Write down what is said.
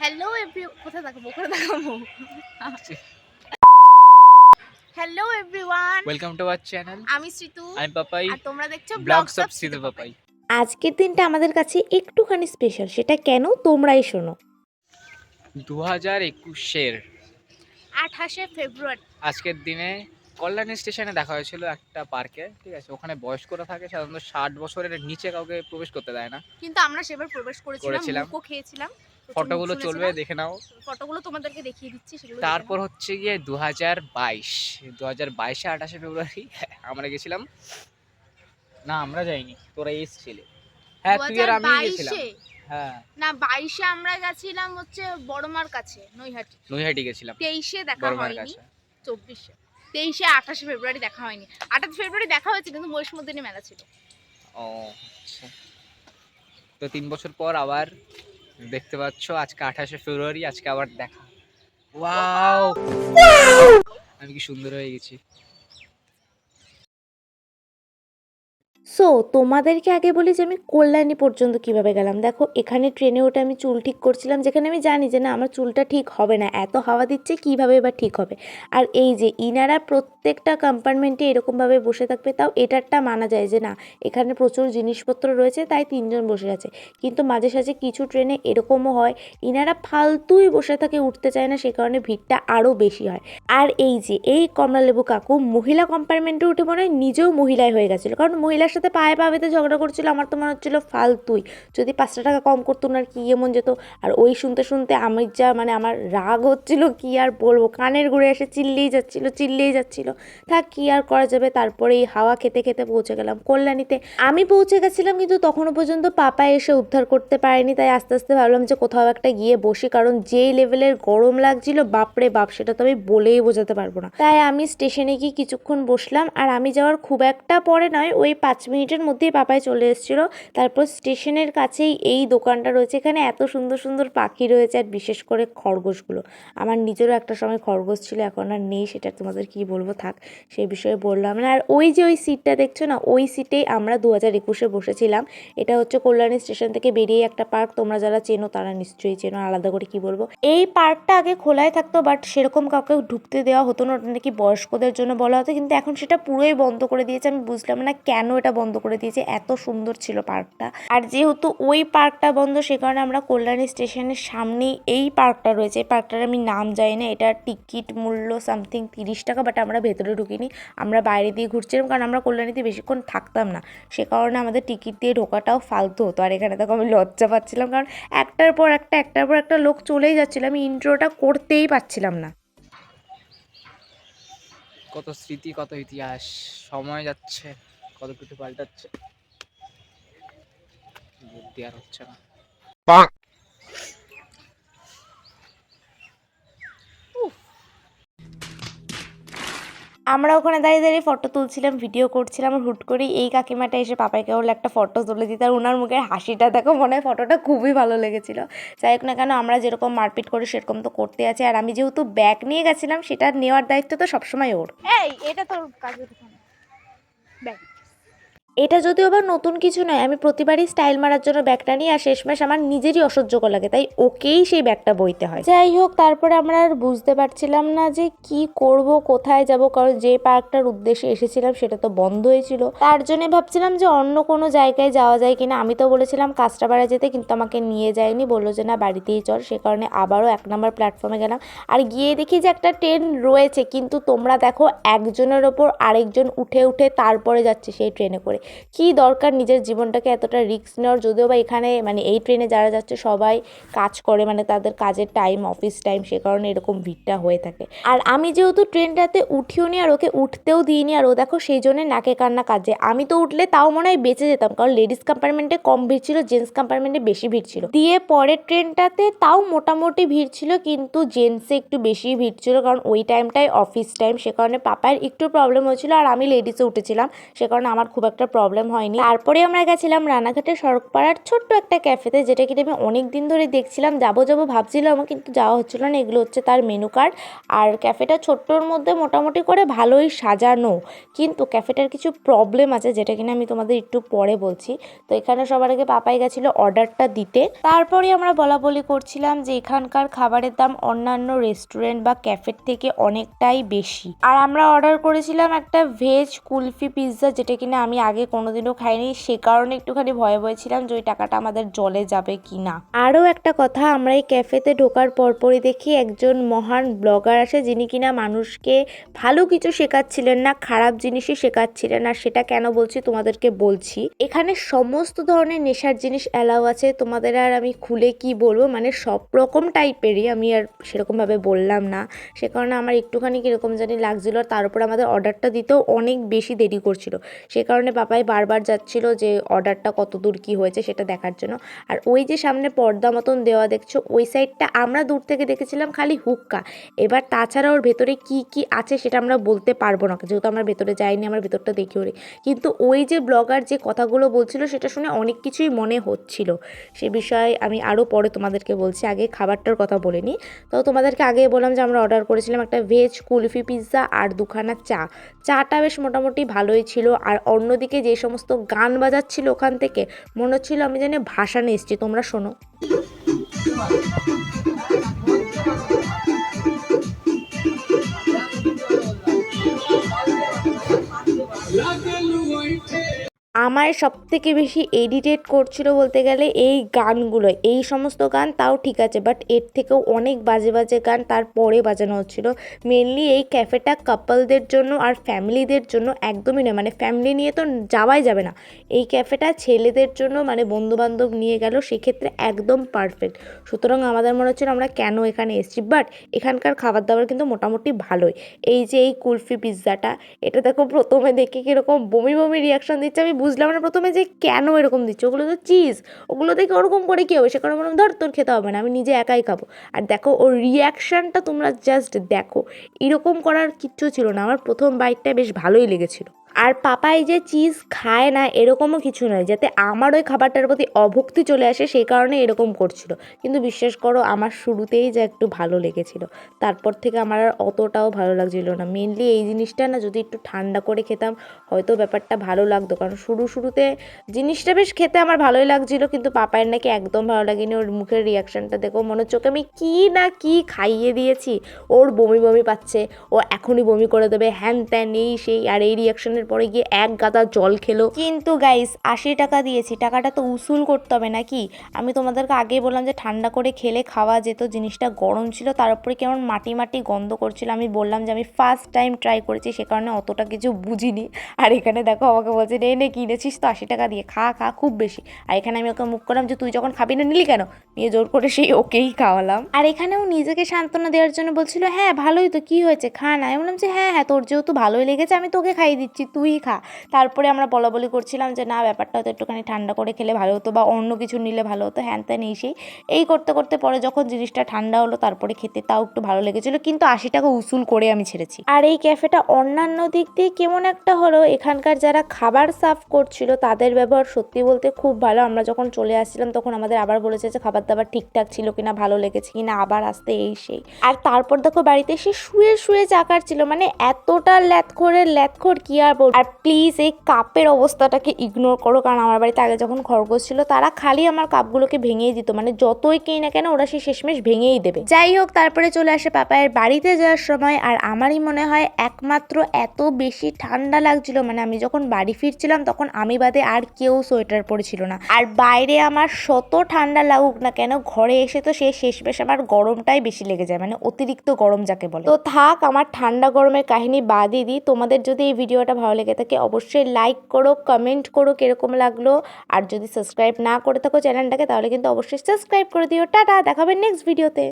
Hello every কোথায় দেখাবো কোথায় দেখাবো? Hello everyone welcome to our channel আমি শ্রীতু আমি পাপাই আর তোমরা দেখছ ব্লগস অফ সিধু পাপাই আজকের দিনটা আমাদের কাছে একটুখানি স্পেশাল সেটা কেন তোমরাই শোনো? দু হাজার একুশের আঠাশে ফেব্রুয়ারি। আজকের দিনে কল্যাণী স্টেশনে দেখা হয়েছিল একটা পার্কে ঠিক আছে? ওখানে বয়স্করা থাকে সাধারণত ষাট বছরের নিচে কাউকে প্রবেশ করতে দেয় না। কিন্তু আমরা সেবার প্রবেশ করেছিলাম করেছিলাম। মুখও খেয়েছিলাম ফটোগুলো চলবে দেখে নাও। ফটোগুলো তোমাদেরকে দেখিয়ে দিচ্ছি সেগুলো তারপর হচ্ছে গিয়ে দু হাজার বাইশ দু হাজার বাইশে আঠাশে ফেব্রুয়ারি আমরা গেছিলাম। না আমরা যাইনি তোরা এসেছিলে। হ্যাঁ তুই আর আমি গেছিলাম। হ্যাঁ। না বাইশে আমরা গেছিলাম হচ্ছে বড়মার কাছে নৈহাটি। নৈহাটি গেছিলাম। তেইশে দেখা বড়মার হয়নি কাছে। চব্বিশে। তেইশে আঠাশে ফেব্রুয়ারি দেখা হয়নি। আঠাশে ফেব্রুয়ারি দেখা হয়েছে কিন্তু বৈষ্ণবদিনী মেলা ছিল। ও আচ্ছা। তো তিন বছর পর আবার দেখতে পাচ্ছ আজকে আঠাশে ফেব্রুয়ারি আজকে আবার দেখা। ওয়াও! আমি কি সুন্দর হয়ে গেছি। সো তোমাদেরকে আগে বলি যে আমি কল্যাণী পর্যন্ত কীভাবে গেলাম। দেখো, এখানে ট্রেনে ওঠে আমি চুল ঠিক করছিলাম, যেখানে আমি জানি যে না, আমার চুলটা ঠিক হবে না। এত হাওয়া দিচ্ছে, কীভাবে এবার ঠিক হবে? আর এই যে, ইনারা প্রত্যেকটা কম্পার্টমেন্টে এরকমভাবে বসে থাকবে, তাও এটারটা মানা যায় যে না, এখানে প্রচুর জিনিসপত্র রয়েছে, তাই তিনজন বসে আছে। কিন্তু মাঝে সাঝে কিছু ট্রেনে এরকমও হয়, ইনারা ফালতুই বসে থাকে, উঠতে চায় না, সে কারণে ভিড়টা আরও বেশি হয়। আর এই যে, এই কমলালেবু কাকু মহিলা কম্পার্টমেন্টে উঠে মনে হয় নিজেও মহিলায় হয়ে গেছিল। কারণ মহিলার সাথে পায়ে পা বেঁধে ঝগড়া করছিল, আমার তো মনে হচ্ছিল ফালতুই। যদি পাঁচটা টাকা কম করতো আর কি এমন যেত? আর ওই শুনতে শুনতে আমি যা মানে আমার রাগ হচ্ছিল, কি আর বলব? কানের ঘুরে এসে চিল্লেই যাচ্ছিল চিল্লেই যাচ্ছিল। থাক, কি আর করা যাবে? তারপরে এই হাওয়া খেতে খেতে পৌঁছে গেলাম কল্যাণীতে। আমি পৌঁছে গেছিলাম, কিন্তু তখনও পর্যন্ত পাপা এসে উদ্ধার করতে পারেনি। তাই আস্তে আস্তে ভাবলাম যে কোথাও একটা গিয়ে বসি, কারণ যেই লেভেলের গরম লাগছিল, বাপরে বাপ, সেটা তো আমি বলেই বোঝাতে পারব না। তাই আমি স্টেশনে গিয়ে কিছুক্ষণ বসলাম, আর আমি যাওয়ার খুব একটা পরে নয়, ওই পাঁচ মিনিটের মধ্যেই পাপায় চলে এসেছিল। তারপর স্টেশনের কাছেই এই দোকানটা রয়েছে। এখানে এত সুন্দর সুন্দর পাখি রয়েছে আর বিশেষ করে খরগোশগুলো। আমার নিজেরও একটা সময় খরগোশ ছিল, এখন আর নেই, সেটা তোমাদের কি বলব? থাক, সেই বিষয়ে বললাম না। আর ওই যে ওই সিটটা দেখছ না, ওই সিটেই আমরা দু হাজার একুশে বসেছিলাম। এটা হচ্ছে কল্যাণী স্টেশন থেকে বেরিয়ে একটা পার্ক, তোমরা যারা চেনো তারা নিশ্চয়ই চেনো, আলাদা করে কি বলব? এই পার্কটা আগে খোলাই থাকতো, বাট সেরকম কাউকে ঢুকতে দেওয়া হতো না, ওটা নাকি বয়স্কদের জন্য বলা হতো। কিন্তু এখন সেটা পুরোই বন্ধ করে দিয়েছে, আমি বুঝলাম না কেন এটা বন্ধ করে দিয়েছে। এত সুন্দর ছিল পার্কটা। আর যেহেতু ওই পার্কটা বন্ধ, সে কারণে আমরা কল্যাণী স্টেশনের সামনেই এই পার্কটা রয়েছে। এই পার্কটার আমি নাম জানি না। এটা টিকিট মূল্য সামথিং তিরিশ টাকা, বাট আমরা ভেতরে ঢুকিনি। আমরা বাইরে দিয়ে ঘুরছিলাম, কারণ আমরা কল্যাণীতে বেশিক্ষণ থাকতাম না। সে কারণে আমাদের টিকিট দিয়ে ঢোকাটাও ফালতু হতো। আর এখানে তখন আমি লজ্জা পাচ্ছিলাম, কারণ একটার পর একটা, একটার পর একটা লোক চলেই যাচ্ছিল। আমি ইন্ট্রোটা করতেই পারছিলাম না। কত স্মৃতি, কত ইতিহাস। সময় যাচ্ছে। কত কিছু পাল্টাচ্ছে। বুদ্ধি আর হচ্ছে না। আমরা ওখানে দাঁড়িয়ে দাঁড়িয়ে ফটো তুলছিলাম ভিডিও করছিলাম হুট করে এই কাকিমাটা এসে পাপাইকে বলল একটা ফটো তুলে দিতে। আর ওনার মুখের হাসিটা দেখো মনে হয় ফটোটা খুবই ভালো লেগেছিল। যাই হোক না কেন আমরা যেরকম মারপিট করি সেরকম তো করতে আছে। আর আমি যেহেতু ব্যাগ নিয়ে গেছিলাম সেটা নেওয়ার দায়িত্ব তো সবসময় ওর। এই এটা তোর কাজে দোকান ব্যাগ এটা যদিও আবার নতুন কিছু নয়, আমি প্রতিবারই স্টাইল মারার জন্য ব্যাগটা নিই আর শেষমেশ আমার নিজেরই অসহ্যকর লাগে, তাই ওকেই সেই ব্যাগটা বইতে হয়। যাই হোক, তারপরে আমরা আর বুঝতে পারছিলাম না যে কি করব, কোথায় যাব, কারণ যে পার্কটার উদ্দেশ্যে এসেছিলাম সেটা তো বন্ধ হয়েছিল তার জন্য ভাবছিলাম যে অন্য কোনো জায়গায় যাওয়া যায় কিনা। আমি তো বলেছিলাম কাঁচরাপাড়া যেতে, কিন্তু আমাকে নিয়ে যায়নি, বলল যে না, বাড়িতেই চল। সে কারণে আবারও এক নম্বর প্ল্যাটফর্মে গেলাম। আর গিয়ে দেখি যে একটা ট্রেন রয়েছে, কিন্তু তোমরা দেখো একজনের ওপর আরেকজন উঠে উঠে তারপরে যাচ্ছে সেই ট্রেনে করে। কি দরকার নিজের জীবনটাকে এতটা রিস্ক নেওয়ার? যদিও বা এখানে মানে এই ট্রেনে যারা যাচ্ছে সবাই কাজ করে মানে তাদের কাজের টাইম অফিস টাইম সে কারণে এরকম ভিড়টা হয়ে থাকে। আর আমি যেহেতু ট্রেনটাতে উঠিও নি আর ওকে উঠতেও দিইনি আর ও দেখো সেই জন্য নাকে কান্না কাজে আমি তো উঠলে তাও মনে হয় বেঁচে যেতাম, কারণ লেডিস কম্পার্টমেন্টে কম ভিড় ছিল জেন্টস কম্পার্টমেন্টে বেশি ভিড় ছিল। দিয়ে পরের ট্রেনটাতে তাও মোটামুটি ভিড় ছিল, কিন্তু জেন্টসে একটু বেশি ভিড় ছিল, কারণ ওই টাইমটাই অফিস টাইম সে কারণে পাপার একটু প্রবলেম হয়েছিল, আর আমি লেডিসে উঠেছিলাম, সে কারণে আমার খুব একটা প্রবলেম হয়নি। তারপরে আমরা গেছিলাম রানাঘাটের সড়কপাড়ার ছোট্ট একটা ক্যাফেতে যেটা কিনা আমি অনেক দিন ধরে দেখছিলাম, যাব যাব ভাবছিলাম কিন্তু যাওয়া হচ্ছিল না। এগুলো হচ্ছে তার মেনু কার্ড আর ক্যাফেটা ছোট্টর মধ্যে মোটামুটি করে ভালোই সাজানো, কিন্তু ক্যাফেটার কিছু প্রবলেম আছে, যেটা কিনা আমি তোমাদের একটু পরে বলছি। তো এখানে সবার আগে পাপাই গেছিল অর্ডারটা দিতে। তারপরে আমরা বলা বলি করছিলাম যে এখানকার খাবারের দাম অন্যান্য রেস্টুরেন্ট বা ক্যাফের থেকে অনেকটাই বেশি। আর আমরা অর্ডার করেছিলাম একটা ভেজ কুলফি পিৎজা যেটা কিনা আমি আগে কোনোদিনও খাইনি, সে কারণে একটুখানি ভয়ে ভয়ে ছিলাম যে ওই টাকাটা আমাদের জলে যাবে কি না আরও একটা কথা, আমরা এই ক্যাফেতে ঢোকার পরপরই দেখি একজন মহান ব্লগার আসে যিনি কিনা মানুষকে ভালো কিছু শেখাচ্ছিলেন না, খারাপ জিনিসই শেখাচ্ছিলেন আর সেটা কেন বলছি তোমাদেরকে বলছি। এখানে সমস্ত ধরনের নেশার জিনিস অ্যালাউ আছে, তোমাদের আর আমি খুলে কি বলব? মানে সব রকম টাইপেরই আমি আর সেরকমভাবে বললাম না। সে কারণে আমার একটুখানি কীরকম জানি লাগছিল, তার উপর আমাদের অর্ডারটা দিতেও অনেক বেশি দেরি করছিল। সে কারণে পাপাই বারবার যাচ্ছিল যে অর্ডারটা কত দূর কী হয়েছে সেটা দেখার জন্য। আর ওই যে সামনে পর্দা মতন দেওয়া দেখছ, ওই সাইডটা আমরা দূর থেকে দেখেছিলাম খালি হুক্কা। এবার তাছাড়া ওর ভেতরে কি কি আছে সেটা আমরা বলতে পারব না, যেহেতু আমরা ভেতরে যাইনি, আমরা ভেতরটা দেখিও নি। কিন্তু ওই যে ব্লগার যে কথাগুলো বলছিল সেটা শুনে অনেক কিছুই মনে হচ্ছিল। সে বিষয়ে আমি আরও পরে তোমাদেরকে বলছি, আগে খাবারটার কথা বলে নিই। তো তোমাদেরকে আগে বললাম যে আমরা অর্ডার করেছিলাম একটা ভেজ কুলফি পিৎজা আর দুখানা চা। চাটা বেশ মোটামুটি ভালোই ছিল, আর অন্যদিকে যে সমস্ত গান বাজাচ্ছিল ওখান থেকে মনে হচ্ছিল আমি জানি নিয়ে এসছি তোমরা শোনো। আমার সব থেকে বেশি এডিটেড করছিল বলতে গেলে এই গানগুলো, এই সমস্ত গান তাও ঠিক আছে বাট এর থেকেও অনেক বাজে বাজে গান তারপরে বাজানো হচ্ছিল। মেনলি এই ক্যাফেটা কাপলদের জন্য আর ফ্যামিলিদের জন্য একদমই নয় মানে ফ্যামিলি নিয়ে তো যাওয়াই যাবে না। এই ক্যাফেটা ছেলেদের জন্য মানে বন্ধুবান্ধব নিয়ে গেল, সেক্ষেত্রে একদম পারফেক্ট সুতরাং আমাদের মনে হচ্ছিল আমরা কেন এখানে এসেছি বাট এখানকার খাবার দাবার কিন্তু মোটামুটি ভালোই। এই যে এই কুলফি পিৎজাটা, এটা দেখো প্রথমে দেখে কীরকম বমি বমি রিয়াকশন দিচ্ছে, আমি বুঝলাম না প্রথমে যে কেন এরকম দিচ্ছে? ওগুলো তো চিজ ওগুলো দেখে ওরকম করে কী হবে? সে কারণে বললাম, ধর তোর খেতে হবে না, আমি নিজে একাই খাব। আর দেখো, ওর রিয়াকশানটা তোমরা জাস্ট দেখো। এরকম করার কিচ্ছু ছিল না। আমার প্রথম বাইকটা বেশ ভালোই লেগেছিল। আর পাপাই যে চিজ খায় না, এরকমও কিছু নয়। যাতে আমার ওই খাবারটার প্রতি অভক্তি চলে আসে, সেই কারণে এরকম করছিল। কিন্তু বিশ্বাস করো, আমার শুরুতেই যা একটু ভালো লেগেছিল। তারপর থেকে আমার আর অতটাও ভালো লাগছিল না। মেনলি এই জিনিসটা না, যদি একটু ঠান্ডা করে খেতাম, হয়তো ব্যাপারটা ভালো লাগতো। কারণ শুরু শুরুতে জিনিসটা বেশ খেতে আমার ভালোই লাগছিল, কিন্তু পাপায়ের নাকি একদম ভালো লাগেনি। ওর মুখের রিয়াকশানটা দেখো, মনে হচ্ছে ওকে আমি কী না কী খাইয়ে দিয়েছি। ওর বমি বমি পাচ্ছে, ও এখনই বমি করে দেবে, হ্যান ত্যান, এই সেই, আর এই রিয়াকশানের পরে গিয়ে এক গাদা জল খেলো। কিন্তু গাইস আশি টাকা দিয়েছি টাকাটা তো উসুল করতে হবে নাকি? আমি তোমাদেরকে আগেই বললাম যে ঠান্ডা করে খেলে খাওয়া যেত জিনিসটা গরম ছিল তার উপরে কেমন মাটি মাটি গন্ধ করছিল আমি বললাম যে আমি ফার্স্ট টাইম ট্রাই করেছি সে কারণে অতটা কিছু বুঝিনি। আর এখানে দেখো আমাকে বলছে নে নে কিনেছিস তো আশি টাকা দিয়ে খা খা খুব বেশি। আর এখানে আমি ওকে মুখ করলাম যে তুই যখন খাবি না নিলি কেন? নিয়ে জোর করে সেই ওকেই খাওয়ালাম। আর এখানেও নিজেকে সান্ত্বনা দেওয়ার জন্য বলছিল হ্যাঁ ভালোই তো কি হয়েছে? খা না। আমি বললাম যে হ্যাঁ হ্যাঁ তোর যেহেতু ভালোই লেগেছে আমি তোকে খাইয়ে দিচ্ছি তুই খা। তারপরে আমরা বলা বলি করছিলাম যে, না, ব্যাপারটা হয়তো একটুখানি ঠান্ডা করে খেলে ভালো হতো বা অন্য কিছু নিলে ভালো হতো। হ্যান ত্যান, এই সেই। এই করতে করতে পরে যখন জিনিসটা ঠান্ডা হলো, তারপরে খেতে তাও একটু ভালো লেগেছিলো। কিন্তু আশি টাকা উসুল করে আমি ছেড়েছি। আর এই ক্যাফেটা অন্যান্য দিক দিয়ে কেমন একটা হলো, এখানকার যারা খাবার সার্ভ করছিল, তাদের ব্যবহার সত্যি বলতে খুব ভালো। আমরা যখন চলে আসছিলাম, তখন আমাদের আবার বলেছে যে খাবার দাবার ঠিকঠাক ছিল কিনা, ভালো লেগেছে কিনা, আবার আসতে এই সেই। আর তারপর দেখো, বাড়িতে এসে শুয়ে শুয়ে চাকার ছিল মানে এতটা ল্যাথখোরের ল্যাথখোর কি আর বল আর প্লিজ এই কাপের অবস্থাটাকে ইগনোর করো, কারণ আমার বাড়িতে আগে যখন খরগোশ ছিল, তারা খালি আমার কাপগুলোকে ভেঙেই দিত। মানে যতই কেই না কেন, ওরা সেই শেষমেশ ভেঙেই দেবে। যাই হোক, তারপরে চলে আসে পাপায়ের বাড়িতে যাওয়ার সময়। আর আমারই মনে হয়, একমাত্র এত বেশি ঠান্ডা লাগছিল। মানে আমি যখন বাড়ি ফিরছিলাম, তখন আমি বাদে আর কেউ সোয়েটার পরেছিল না। আর বাইরে আমার শত ঠান্ডা লাগুক না কেন, ঘরে এসে তো সে শেষমেশ আমার গরমটাই বেশি লেগে যায়। মানে অতিরিক্ত গরম যাকে বলে। তো থাক, আমার ঠান্ডা গরমের কাহিনী বাদই দিই। তোমাদের যদি এই ভিডিওটা ভালো লেগে থাকে, অবশ্যই লাইক করো কমেন্ট করো কীরকম লাগল। আর যদি সাবস্ক্রাইব না করে থাকো চ্যানেলটাকে, তাহলে কিন্তু অবশ্যই সাবস্ক্রাইব করে দিও। টাটা, দেখাবে নেক্সট ভিডিওতে